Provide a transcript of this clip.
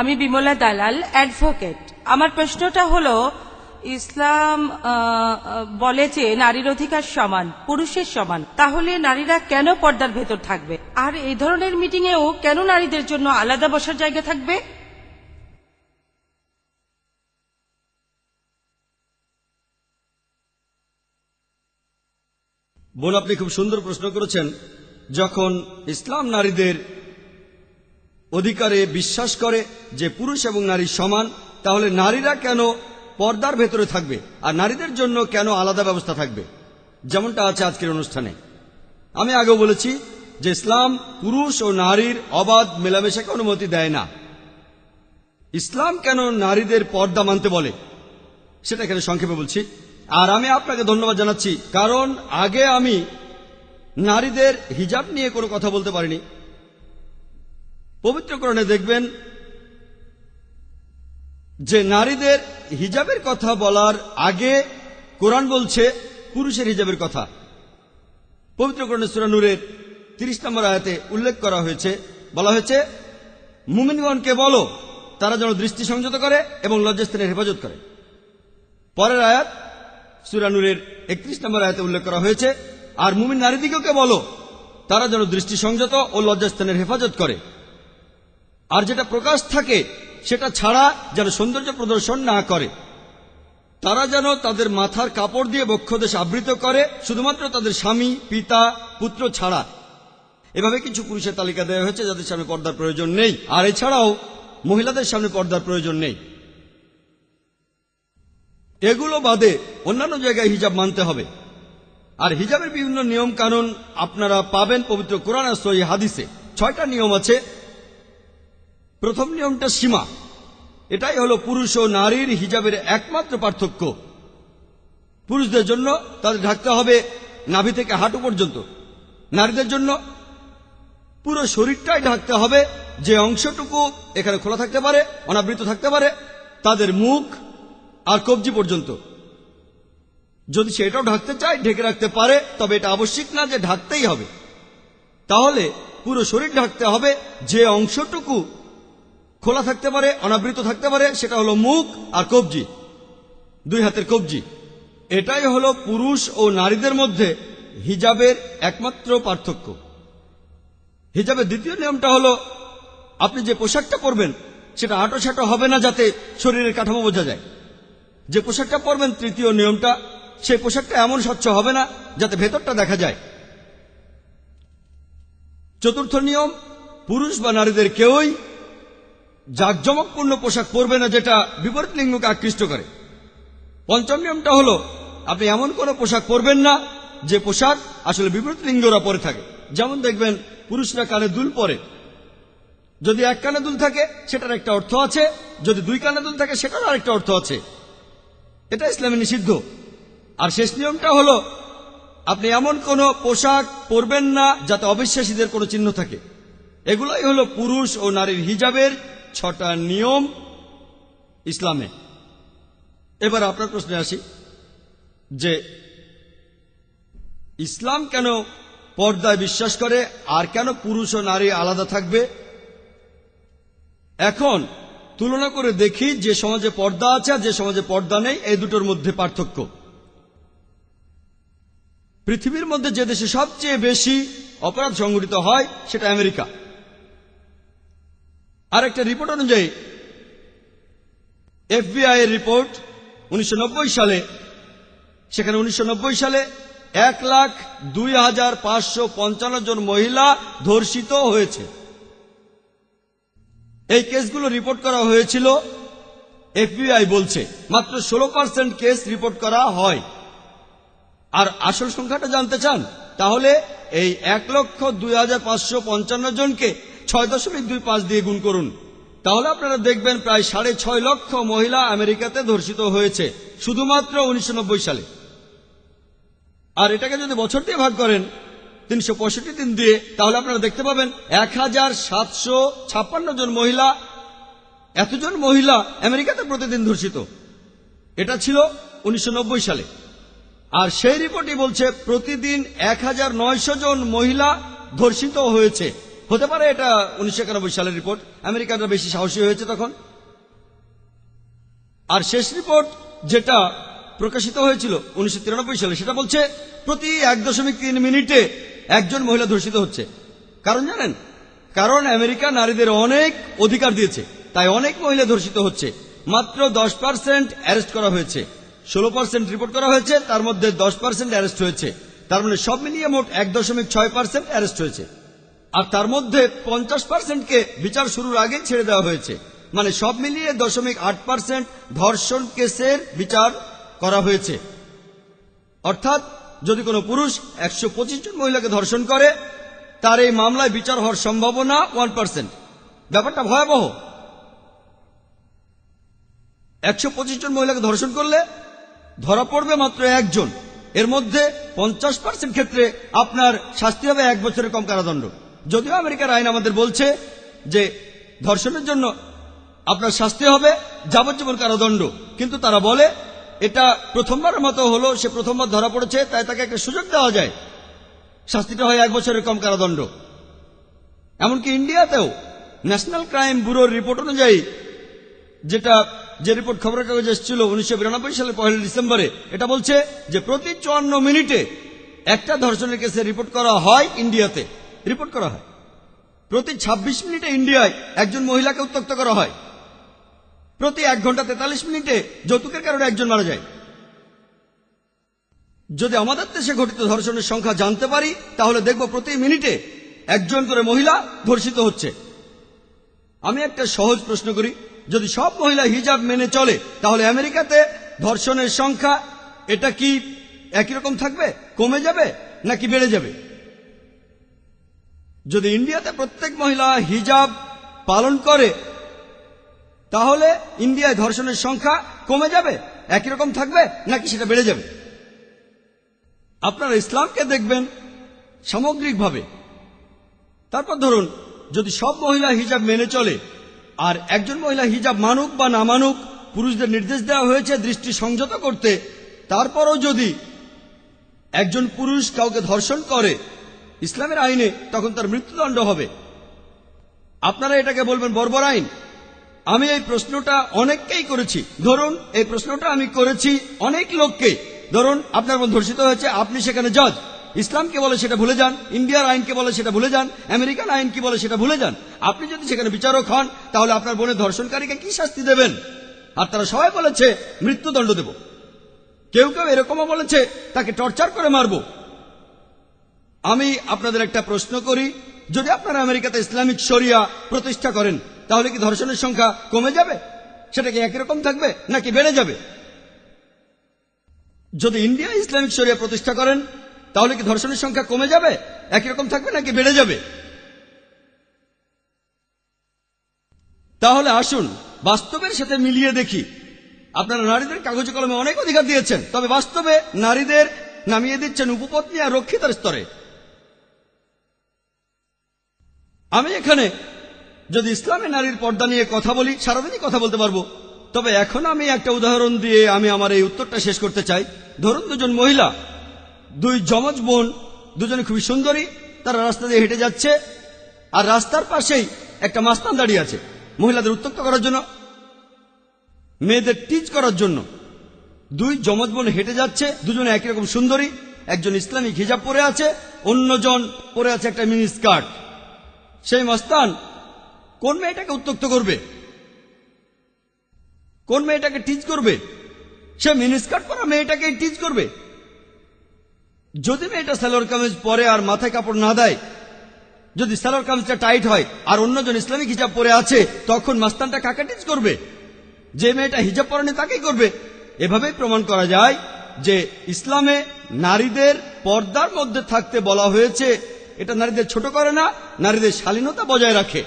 আমি বিমলা দালাল অ্যাডভোকেট। আমার প্রশ্নটা হলো, ইসলাম বলে যে নারীর অধিকার সমান, পুরুষের সমান, তাহলে নারীরা কেন পর্দার ভেতর থাকবে? আর এই ধরনের মিটিংয়েও কেন নারীদের জন্য আলাদা বসার জায়গা থাকবে? বোন, আপনি খুব সুন্দর প্রশ্ন করেছেন। যখন ইসলাম নারীদের অধিকারে বিশ্বাস করে যে পুরুষ এবং নারী সমান, তাহলে নারীরা কেন পর্দার ভেতরে থাকবে আর নারীদের জন্য কেন আলাদা ব্যবস্থা থাকবে? যেমনটা আছে আজকের অনুষ্ঠানে। আমি আগেও বলেছি যে ইসলাম পুরুষ ও নারীর অবাধ মেলামেশাকে অনুমতি দেয় না। ইসলাম কেন নারীদের পর্দা মানতে বলে? সেটা এখানে সংক্ষেপে বলছি। আর আমি আপনাকে ধন্যবাদ জানাচ্ছি, কারণ আগে আমি নারীদের হিজাব নিয়ে কোনো কথা বলতে পারিনি। পবিত্রকরণে দেখবেন যে নারীদের হিজাবের কথা বলার আগে কোরআন বলছে পুরুষের হিজাবের কথা। পবিত্রকরণে সুরানুরের তিরিশ নম্বর আয়াতে উল্লেখ করা হয়েছে, বলা হয়েছে, মুমিনগণকে বলো, তারা যেন দৃষ্টি সংযত করে এবং লজ্জাস্থানের হেফাজত করে। পরের আয়াত সুরানুরের একত্রিশ নম্বর আয়াতে উল্লেখ করা হয়েছে, আর মুমিন নারীদিগকে বলো, তারা যেন দৃষ্টি সংযত ও লজ্জাস্থানের হেফাজত করে। আর যেটা প্রকাশ থাকে, সেটা ছাড়া যেন সৌন্দর্য প্রদর্শন না করে। তারা যেন তাদের মাথার কাপড় দিয়ে বক্ষদেশ আবৃত করে, শুধুমাত্র তাদের স্বামী, পিতা, পুত্র ছাড়া। এভাবে কিছু পুরুষের তালিকা দেওয়া হয়েছে, যাদের সামনে পর্দার প্রয়োজন নেই। আর এছাড়াও, মহিলাদের সামনে পর্দার প্রয়োজন নেই। এগুলো বাদে অন্যান্য জায়গায় হিজাব মানতে হবে। আর হিজাবের বিভিন্ন নিয়ম কানুন আপনারা পাবেন পবিত্র কোরআন সহি হাদিসে। ছয়টা নিয়ম আছে প্রথম নিয়মটা সীমা। এটাই হলো পুরুষ ও নারীর হিজাবের একমাত্র পার্থক্য। পুরুষদের জন্য তাদের ঢাকতে হবে নাভি থেকে হাঁটু পর্যন্ত। নারীদের জন্য পুরো শরীরটাই ঢাকতে হবে যে অংশটুকু এখানে খোলা থাকতে পারে, অনাবৃত থাকতে পারে, তাদের মুখ আর কবজি পর্যন্ত। যদি সেটাও ঢাকতে চায়, ঢেকে রাখতে পারে, তবে এটা আবশ্যিক না যে ঢাকতেই হবে। তাহলে পুরো শরীর ঢাকতে হবে যে অংশটুকু খোলা থাকতে পারে, অনাবৃত থাকতে পারে, সেটা হলো মুখ আর কবজি, দুই হাতের কবজি। এটাই হলো পুরুষ ও নারীদের মধ্যে হিজাবের একমাত্র পার্থক্য। হিজাবের দ্বিতীয় নিয়মটা হলো, আপনি যে পোশাকটা পরবেন, সেটা আটো সাটো হবে না যাতে শরীরের কাঠামো বোঝা যায়। যে পোশাকটা পরবেন, তৃতীয় নিয়মটা, সেই পোশাকটা এমন স্বচ্ছ হবে না যাতে ভেতরটা দেখা যায়। চতুর্থ নিয়ম, পুরুষ বা নারীদের কেউই জাকজমকপূর্ণ পোশাক পরবে না যেটা বিপরীত লিঙ্গকে আকৃষ্ট করে। পঞ্চম নিয়মটা হলো, আপনি এমন কোনো পোশাক পরবেন না যে পোশাক আসলে বিপরীত লিঙ্গরা পরে থাকে। যেমন দেখবেন, পুরুষরা কানে দুল পরে। যদি এক কানে দুল থাকে, সেটার একটা অর্থ আছে। যদি দুই কানে দুল থাকে সেটার আরেকটা অর্থ আছে। এটা ইসলামে নিষিদ্ধ। আর শেষ নিয়মটা হলো, আপনি এমন কোনো পোশাক পরবেন না যাতে অবিশ্বাসীদের কোনো চিহ্ন থাকে। এগুলোই হলো পুরুষ ও নারীর হিজাবের ছটা নিয়ম ইসলামে। এবার আপনার প্রশ্নে আসি যে, ইসলাম কেন পর্দায় বিশ্বাস করে আর কেন পুরুষ ও নারী আলাদা থাকবে? এখন তুলনা করে দেখি যে সমাজে পর্দা আছে আর যে সমাজে পর্দা নেই, এই দুটোর মধ্যে পার্থক্য। পৃথিবীর মধ্যে যে দেশে সবচেয়ে বেশি অপরাধ সংঘটিত হয় সেটা আমেরিকা। আর একটা রিপোর্ট অনুযায়ী এফবিআই এর রিপোর্ট উনিশশো নব্বই সালে, সেখানে উনিশশো নব্বই সালে এক লাখ দুই হাজার পাঁচশো পঞ্চান্ন জন মহিলা ধর্ষিত হয়েছে। এই কেসগুলো রিপোর্ট করা হয়েছিল এফবিআই বলছে, মাত্র ষোলো পার্সেন্ট কেস রিপোর্ট করা হয়। আর আসল সংখ্যাটা জানতে চান, তাহলে এই এক লক্ষ দুই হাজার পাঁচশো পঞ্চান্ন জনকে ছয় দশমিক দুই পাঁচ দিয়ে গুণ করুন। তাহলে আপনারা দেখবেন প্রায় সাড়ে ছয় লক্ষ মহিলা আমেরিকাতে ধর্ষিত হয়েছে, শুধুমাত্র উনিশশো নব্বই সালে। আর এটাকে যদি বছর দিয়ে ভাগ করেন, তিনশো পঁয়ষট্টি দিন দিয়ে, তাহলে আপনারা দেখতে পাবেন এক হাজার সাতশো ছাপ্পান্ন জন মহিলা, এতজন মহিলা আমেরিকাতে প্রতিদিন ধর্ষিত। এটা ছিল উনিশশো নব্বই সালে। আর সেই রিপোর্টই বলছে, প্রতিদিন এক হাজার নয়শো জন মহিলা ধর্ষিত হয়েছে। হতে পারে এটা উনিশশো একানব্বই সালের রিপোর্ট। আমেরিকানরা বেশি সাহসী হয়েছে তখন। আর শেষ রিপোর্ট যেটা প্রকাশিত হয়েছিল উনিশশো তিরানব্বই সালে, সেটা বলছে প্রতি এক দশমিক তিন মিনিটে একজন মহিলা ধর্ষিত হচ্ছে। কারণ জানেন? কারণ আমেরিকা নারীদের অনেক অধিকার দিয়েছে, তাই অনেক মহিলা ধর্ষিত হচ্ছে। মাত্র দশ পার্সেন্ট অ্যারেস্ট করা হয়েছে। ষোলো পার্সেন্ট রিপোর্ট করা হয়েছে, তার মধ্যে দশ পার্সেন্ট অ্যারেস্ট হয়েছে। তার মানে সব মিলিয়ে মোট এক দশমিক ছয় পার্সেন্ট অ্যারেস্ট হয়েছে। আর তার মধ্যে পঞ্চাশ পার্সেন্টকে বিচার শুরুর আগে ছেড়ে দেওয়া হয়েছে। মানে সব মিলিয়ে দশমিক আট পার্সেন্ট ধর্ষণ কেসের বিচার করা হয়েছে। অর্থাৎ যদি কোনো পুরুষ একশো পঁচিশ জন মহিলাকে ধর্ষণ করে, তার এই মামলায় বিচার হওয়ার সম্ভাবনা ওয়ান পার্সেন্ট ব্যাপারটা ভয়াবহ। একশো পঁচিশ জন মহিলাকে ধর্ষণ করলে ধরা পড়বে মাত্র একজন। এর মধ্যে পঞ্চাশ পার্সেন্ট ক্ষেত্রে আপনার শাস্তি হবে এক বছরের কম কারাদণ্ড। যদিও আমেরিকার আইন আমাদের বলছে যে ধর্ষণের জন্য আপনার শাস্তি হবে, যাবজ্জীবন কারাদণ্ড। কিন্তু তারা বলে, এটা প্রথমবারের মতো হলো, সে প্রথমবার ধরা পড়েছে, তাই তাকে একটা সুযোগ দেওয়া যায়। শাস্তিটা হয় এক বছরের কম কারাদণ্ড। এমনকি ইন্ডিয়াতেও ন্যাশনাল ক্রাইম ব্যুরোর রিপোর্ট অনুযায়ী, যেটা, যে রিপোর্ট খবরের কাগজে এসেছিল উনিশশো বিরানব্বই সালের পহেলা ডিসেম্বরে, এটা বলছে যে প্রতি চুয়ান্ন মিনিটে একটা ধর্ষণের কেসে রিপোর্ট করা হয় ইন্ডিয়াতে। রিপোর্ট করা হয়। প্রতি ২৬ মিনিটে ইন্ডিয়ায় একজন মহিলাকে উত্তক্ত করা হয়। প্রতি এক ঘণ্টা তেতাল্লিশ মিনিটে যৌতুকের কারণে একজন মারা যায়। যদি আমাদের দেশে ঘটিত ধর্ষণের সংখ্যা জানতে পারি, তাহলে দেখব প্রতি মিনিটে একজন করে মহিলা ধর্ষিত হচ্ছে। আমি একটা সহজ প্রশ্ন করি, যদি সব মহিলা হিজাব মেনে চলে, তাহলে আমেরিকাতে ধর্ষণের সংখ্যা এটা কি একই রকম থাকবে, কমে যাবে নাকি বেড়ে যাবে? যদি ইন্ডিয়াতে প্রত্যেক মহিলা হিজাব পালন করে, তাহলে ইন্ডিয়ায় ধর্ষণের সংখ্যা কমে যাবে? একই রকম থাকবে নাকি সেটা বেড়ে যাবে? আপনারা ইসলামকে দেখবেন সামগ্রিকভাবে। তারপর ধরুন, যদি সব মহিলা হিজাব মেনে চলে, আর একজন মহিলা হিজাব মানুক বা না মানুক, পুরুষদের নির্দেশ দেওয়া হয়েছে দৃষ্টি সংযত করতে, তারপরও যদি একজন পুরুষ কাউকে ধর্ষণ করে ইসলামের আইনে তখন তার মৃত্যুদণ্ড হবে। আপনারা এটাকে বলবেন বর্বর আইন। আমি এই প্রশ্নটা অনেককেই করেছি। ধরুন, এই প্রশ্নটা আমি করেছি অনেক লোককে। ধরুন, আপনার বোন ধর্ষিত হয়েছে, আপনি সেখানে জজ ইসলামকে বলে সেটা ভুলে যান, ইন্ডিয়ার আইনকে বলে সেটা ভুলে যান, আমেরিকান আইন কি বলে সেটা ভুলে যান। আপনি যদি সেখানে বিচারক হন, তাহলে আপনার বোনের ধর্ষণকারীকে কি শাস্তি দেবেন? আর তারা সবাই বলেছে, মৃত্যুদণ্ড দেব। কেউ কেউ এরকমও বলেছে, তাকে টর্চার করে মারবো। আমি আপনাদের একটা প্রশ্ন করি। যদি আপনারা আমেরিকাতে ইসলামিক শরিয়া প্রতিষ্ঠা করেন, তাহলে কি ধর্ষণের সংখ্যা কমে যাবে? সেটা কি একই রকম থাকবে, নাকি বেড়ে যাবে? যদি ইন্ডিয়া ইসলামিক শরিয়া প্রতিষ্ঠা করেন, তাহলে কি ধর্ষণের সংখ্যা কমে যাবে, একই রকম থাকবে, নাকি বেড়ে যাবে? তাহলে আসুন, বাস্তবের সাথে মিলিয়ে দেখি। আপনারা নারীদের কাগজে কলমে অনেক অধিকার দিয়েছেন, তবে বাস্তবে নারীদের নামিয়ে দিচ্ছেন উপপত্নী আর রক্ষিতার স্তরে। আমি এখানে যদি ইসলামে নারীর পর্দা নিয়ে কথা বলি, সারাদিনই কথা বলতে পারব। তবে এখন আমি একটা উদাহরণ দিয়ে আমি আমার এই উত্তরটা শেষ করতে চাই। ধরুন দুজন মহিলা, দুই যমজ বোন, দুজনে খুবই সুন্দরী, তারা রাস্তা দিয়ে হেঁটে যাচ্ছে, আর রাস্তার পাশেই একটা মাস্তান দাঁড়িয়ে আছে, মহিলাদের উত্তক্ত করার জন্য, মেয়েদের টিচ করার জন্য। দুই যমজ বোন হেঁটে যাচ্ছে, দুজনে একই রকম সুন্দরী, একজন ইসলামিক হিজাব পরে আছে, অন্যজন পরে আছে একটা মিনি স্কার্ট। সেই মস্তান, কোন মেয়েটাকে উত্তক্ত করবে? কোন মেয়েটাকে টিচ করবে? সে মিনিস্কার্ট পরা মেয়েটাকে টিচ করবে? যদি মেয়েটা সালোয়ার কামিজ পরে আর মাথায় কাপড় না দেয়, যদি সালোয়ার কামিজটা টাইট হয় আর অন্যজন ইসলামিক হিজাব পরে আছে, তখন মাস্তানটা কাকে টিচ করবে? যে মেয়েটা হিজাব পরানি তাকেই করবে। এভাবেই প্রমাণ করা যায় যে ইসলামে নারীদের পর্দার মধ্যে থাকতে বলা হয়েছে এটা নারীদের ছোট করে না নারীদের শালীনতা বজায় রাখে।